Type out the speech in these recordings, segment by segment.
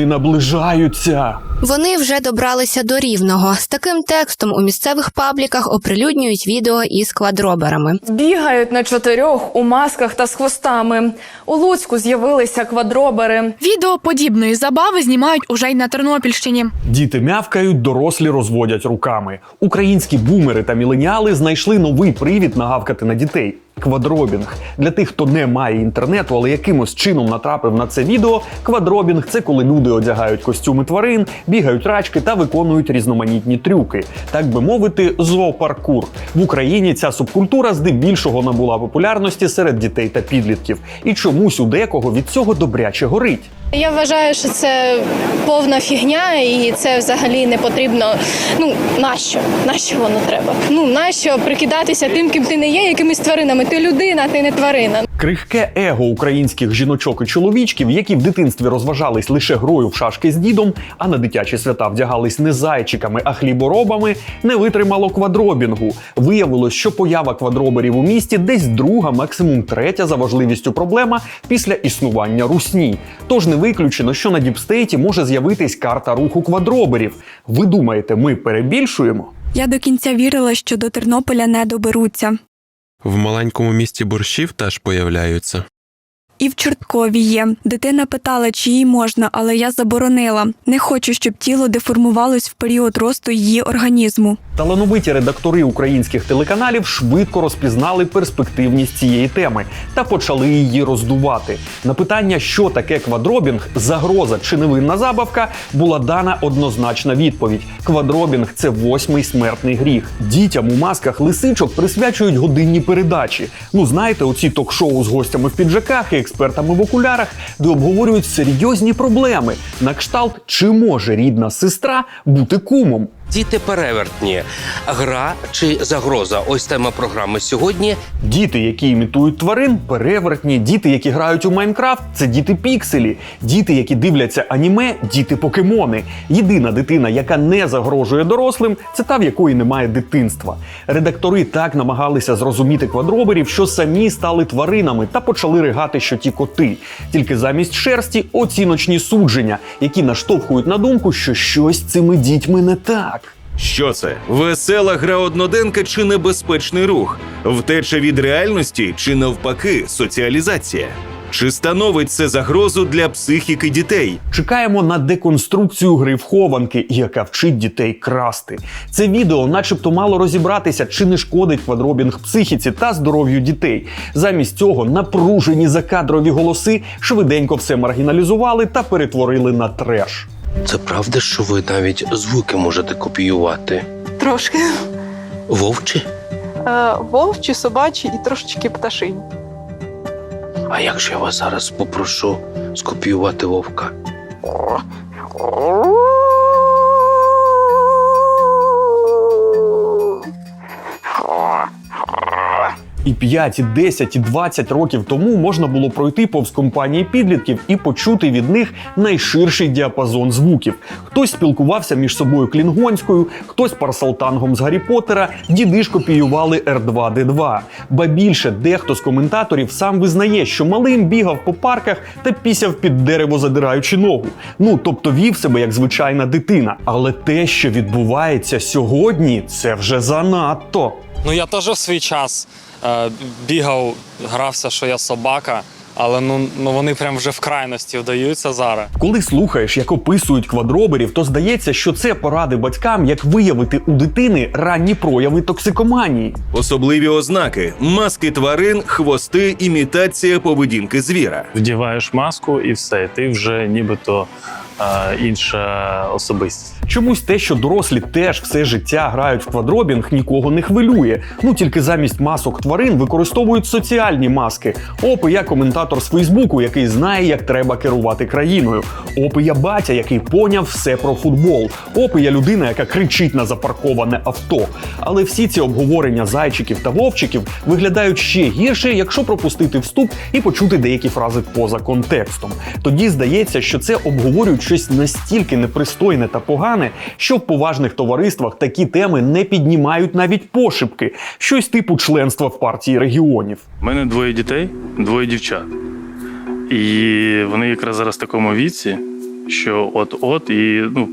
Вони наближаються. Вони вже добралися до рівного. З таким текстом у місцевих пабліках оприлюднюють відео із квадроберами. Бігають на чотирьох у масках та з хвостами. У Луцьку з'явилися квадробери. Відео подібної забави знімають уже й на Тернопільщині. Діти мявкають, дорослі розводять руками. Українські бумери та міленіали знайшли новий привід нагавкати на дітей. Квадробінг для тих, хто не має інтернету, але якимось чином натрапив на це відео. Квадробінг це коли люди одягають костюми тварин, бігають рачки та виконують різноманітні трюки. Так би мовити, зоопаркур в Україні. Ця субкультура здебільшого набула популярності серед дітей та підлітків, і чомусь у декого від цього добряче горить. Я вважаю, що це повна фігня, і це взагалі не потрібно. Ну нащо? Нащо воно треба? Ну нащо прикидатися тим, ким ти не є, якимись тваринами? Ти людина, ти не тварина. Крихке его українських жіночок і чоловічків, які в дитинстві розважались лише грою в шашки з дідом, а на дитячі свята вдягались не зайчиками, а хліборобами, не витримало квадробінгу. Виявилось, що поява квадроберів у місті десь друга, максимум третя за важливістю проблема після існування русні. Тож не виключено, що на діпстейті може з'явитись карта руху квадроберів. Ви думаєте, ми перебільшуємо? Я до кінця вірила, що до Тернополя не доберуться. В маленькому місті борщів теж появляються. І в Чорткові є. Дитина питала, чи їй можна, але я заборонила. Не хочу, щоб тіло деформувалось в період росту її організму. Талановиті редактори українських телеканалів швидко розпізнали перспективність цієї теми та почали її роздувати. На питання, що таке квадробінг, загроза чи невинна забавка, була дана однозначна відповідь: квадробінг це восьмий смертний гріх. Дітям у масках лисичок присвячують годинні передачі. Ну знаєте, оці ток-шоу з гостями в піджаках експертами в окулярах, де обговорюють серйозні проблеми. На кшталт, чи може рідна сестра бути кумом. Діти перевертні. Гра чи загроза? Ось тема програми сьогодні. Діти, які імітують тварин, перевертні. Діти, які грають у Майнкрафт, це діти пікселі. Діти, які дивляться аніме, діти покемони. Єдина дитина, яка не загрожує дорослим, це та, в якої немає дитинства. Редактори так намагалися зрозуміти квадроберів, що самі стали тваринами та почали ригати, що ті коти. Тільки замість шерсті оціночні судження, які наштовхують на думку, що щось цими дітьми не так. Що це? Весела гра одноденка чи небезпечний рух? Втеча від реальності чи навпаки соціалізація? Чи становить це загрозу для психіки дітей? Чекаємо на деконструкцію гри в хованки, яка вчить дітей красти. Це відео, начебто, мало розібратися, чи не шкодить квадробінг психіці та здоров'ю дітей. Замість цього напружені закадрові голоси швиденько все маргіналізували та перетворили на треш. Це правда, що ви навіть звуки можете копіювати? Трошки. Вовчі? Е, вовчі, собачі і трошечки пташині. А якщо я вас зараз попрошу скопіювати вовка? І 5, і 10, і 20 років тому можна було пройти повз компанії підлітків і почути від них найширший діапазон звуків. Хтось спілкувався між собою клінгонською, хтось парсалтангом з Гаррі Поттера, діди ж копіювали R2D2. Ба більше дехто з коментаторів сам визнає, що малим бігав по парках та пісяв під дерево, задираючи ногу. Ну тобто вів себе як звичайна дитина. Але те, що відбувається сьогодні, це вже занадто. Ну я теж в свій час е, бігав, грався, що я собака, але ну, ну вони прям вже в крайності вдаються зараз. Коли слухаєш, як описують квадроберів, то здається, що це поради батькам, як виявити у дитини ранні прояви токсикоманії. Особливі ознаки: маски тварин, хвости, імітація поведінки звіра. Вдіваєш маску і все, ти вже нібито е, інша особистість. Чомусь те, що дорослі теж все життя грають в квадробінг, нікого не хвилює. Ну тільки замість масок тварин використовують соціальні маски. Опи я коментатор з Фейсбуку, який знає, як треба керувати країною. Опи я батя, який поняв все про футбол. Опи я людина, яка кричить на запарковане авто. Але всі ці обговорення зайчиків та вовчиків виглядають ще гірше, якщо пропустити вступ і почути деякі фрази поза контекстом. Тоді здається, що це обговорюють щось настільки непристойне та погане, що в поважних товариствах такі теми не піднімають навіть пошепки, щось типу членства в партії регіонів. У мене двоє дітей, двоє дівчат. І вони якраз зараз в такому віці, що от-от і ну,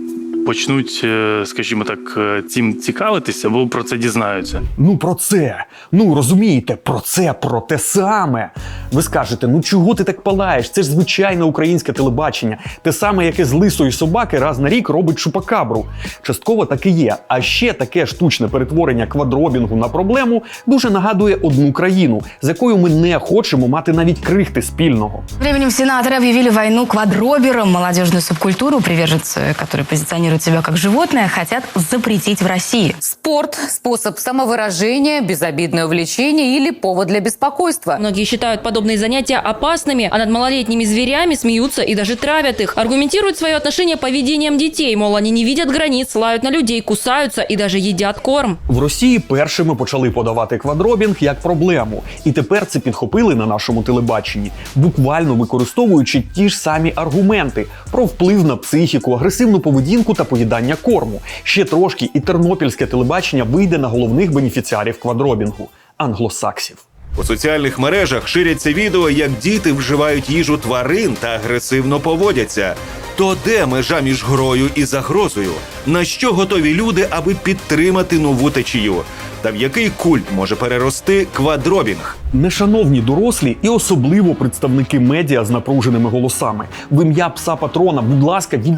почнуть, е, скажімо так, е, цим цікавитися або про це дізнаються. Ну про це. Ну розумієте, про це, про те саме. Ви скажете, ну чого ти так палаєш? Це ж звичайне українське телебачення, те саме, яке з лисої собаки раз на рік робить чупакабру. Частково так і є. А ще таке штучне перетворення квадробінгу на проблему дуже нагадує одну країну, з якою ми не хочемо мати навіть крихти спільного. Временем сенаторы объявили войну квадроберам. Молодежную субкультуру, приверженцы, которые позиционируют себя как животное, хотят запретить в России. Спорт – способ самовыражения, безобидное увлечение или повод для беспокойства. Многие считают подобные занятия опасными, а над малолетними зверями смеются и даже травят их. Аргументируют свое отношение поведением детей, мол, они не видят границ, лают на людей, кусаются и даже едят корм. В Росії першими почали подавати квадробінг як проблему, і тепер це підхопили на нашому телебаченні, буквально використовуючи ті ж самі аргументи про вплив на психіку, агресивну поведінку та поїдання корму. Ще трошки, і тернопільське телебачення вийде на головних бенефіціарів квадробінгу англосаксів. У соціальних мережах ширяться відео, як діти вживають їжу тварин та агресивно поводяться. То де межа між грою і загрозою? На що готові люди, аби підтримати нову течію? Та в який культ може перерости квадробінг? Нешановні дорослі і особливо представники медіа з напруженими голосами. В ім'я пса патрона, будь ласка, від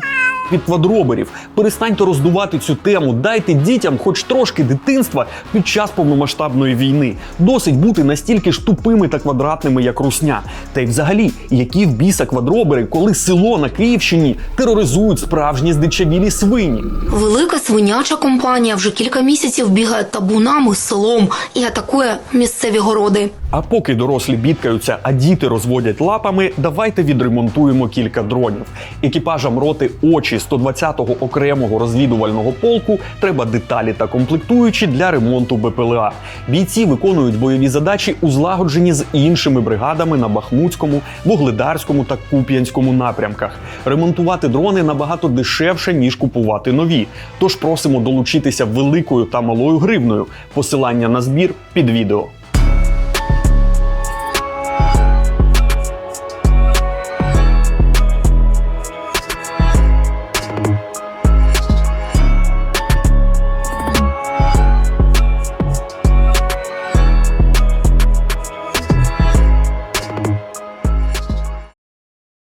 від квадроберів. Перестаньте роздувати цю тему. Дайте дітям хоч трошки дитинства під час повномасштабної війни. Досить бути настільки ж тупими та квадратними, як русня. Та й взагалі, які в біса квадробери, коли село на Київщині тероризують справжні здичавілі свині. Велика свиняча компанія вже кілька місяців бігає табунами селом і атакує місцеві городи. А поки дорослі бідкаються, а діти розводять лапами, давайте відремонтуємо кілька дронів. Екіпажам роти очі 120-го окремого розвідувального полку треба деталі та комплектуючі для ремонту БПЛА. Бійці виконують бойові задачі у злагодженні з іншими бригадами на Бахмутському, Вугледарському та Куп'янському напрямках. Ремонтувати дрони набагато дешевше ніж купувати нові. Тож просимо долучитися великою та малою гривною. Посилання на збір під відео.